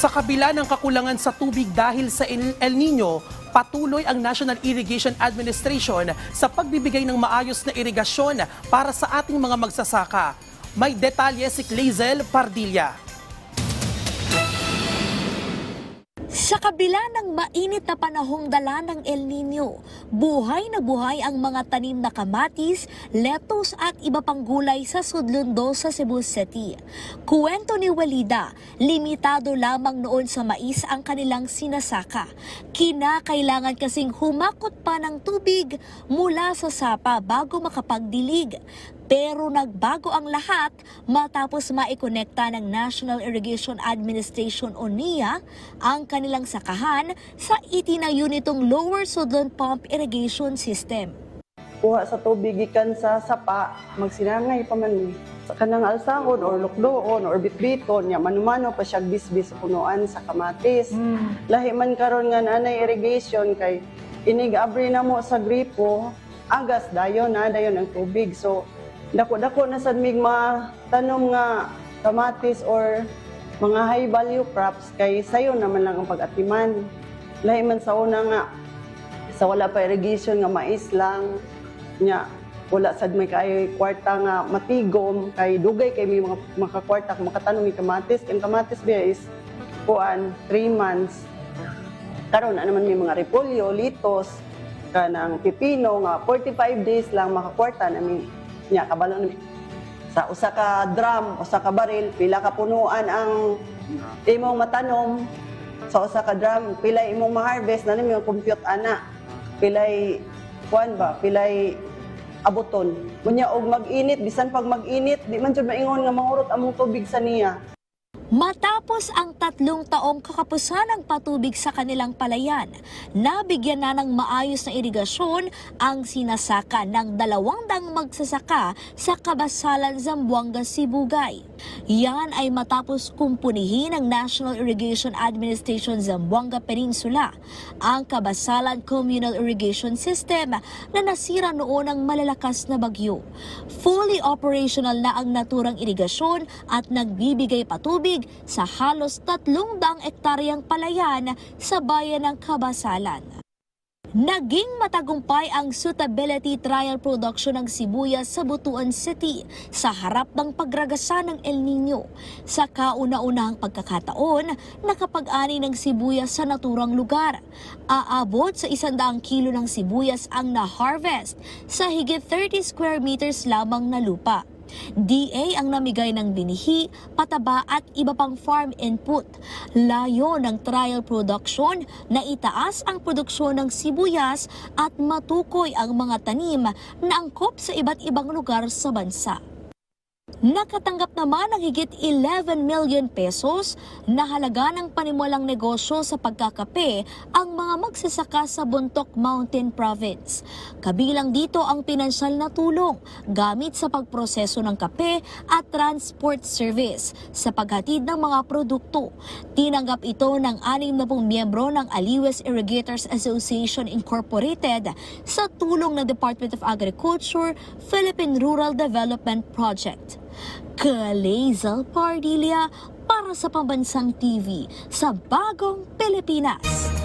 Sa kabila ng kakulangan sa tubig dahil sa El Nino, patuloy ang National Irrigation Administration sa pagbibigay ng maayos na irigasyon para sa ating mga magsasaka. May detalye si Clazel Pardilla. Sa kabila ng mainit na panahong dala ng El Nino, buhay na buhay ang mga tanim na kamatis, lettuce at iba pang gulay sa Sudlundo sa Cebu City. Kuwento ni Walida, limitado lamang noon sa mais ang kanilang sinasaka. Kinakailangan kasing humakot pa ng tubig mula sa sapa bago makapagdilig. Pero nagbago ang lahat matapos maikonekta ng National Irrigation Administration o NIA ang kanilang sakahan sa itinayo nitong Lower Sudlon Pump Irrigation System. kuha sa tubig gikan sa sapa magsinangay pa man sa kanang alsahon or lukdoon or bitbiton nya manumano pa siya bisbis punuan sa kamatis. Lahi man karon nga nanay irrigation kay inig abri na mo sa gripo agas dayon na dayon ang tubig. So dako-dako na sad mig tanom nga kamatis or mga high value crops kay sayo naman lang ang pag-atiman. Lahi man sa una nga sa wala pa irrigation nga mais lang nya wala sad may kay kwarta nga matigom kay dugay kay may mga makakwarta kung makatanong ni kamatis. Ang kamatis biya is kuan 3 months. Karon na naman may mga repolyo litos kanang pipino nga 45 days lang makakwarta na mi nya kabalo na mi sa usa ka drum usa ka baril pila ka punuan ang imong matanom. Sa usa ka drum pilay imong ma-harvest na nimo compute ana. Pilay kuan ba pilay abuton. Kunya og mag-init bisan pag mag-init di man jud maingon nga mangurot among tubig sa niya Matapos ang tatlong taong kakapusan ng patubig sa kanilang palayan, nabigyan na ng maayos na irigasyon ang sinasaka ng dalawang dang magsasaka sa Kabasalan, Zamboanga, Sibugay. Yan ay matapos kumpunihin ng National Irrigation Administration Zamboanga Peninsula ang Kabasalan Communal Irrigation System na nasira noon ng malalakas na bagyo. Fully operational na ang naturang irigasyon at nagbibigay patubig sa halos tatlong daang ektaryang palayan sa bayan ng Kabasalan. Naging matagumpay ang suitability trial production ng sibuyas sa Butuan City sa harap ng pagragasa ng El Nino. Sa kauna-unahang pagkakataon, nakapag-ani ng sibuyas sa naturang lugar. Aabot sa 100 kilo ng sibuyas ang na-harvest sa higit 30 square meters lamang na lupa. DA ang namigay ng binihi, pataba at iba pang farm input. Layo ng trial production na itaas ang produksyon ng sibuyas at matukoy ang mga tanim na angkop sa iba't ibang lugar sa bansa. Nakatanggap naman ng higit 11 million pesos na halaga ng panimulang negosyo sa pagkakape ang mga magsasaka sa Buntok Mountain Province. Kabilang dito ang pinansyal na tulong gamit sa pagproseso ng kape at transport service sa paghatid ng mga produkto. Tinanggap ito ng 60 miyembro ng Aliwes Irrigators Association Incorporated sa tulong ng Department of Agriculture Philippine Rural Development Project. Kalezal Pardilia para sa Pambansang TV sa Bagong Pilipinas.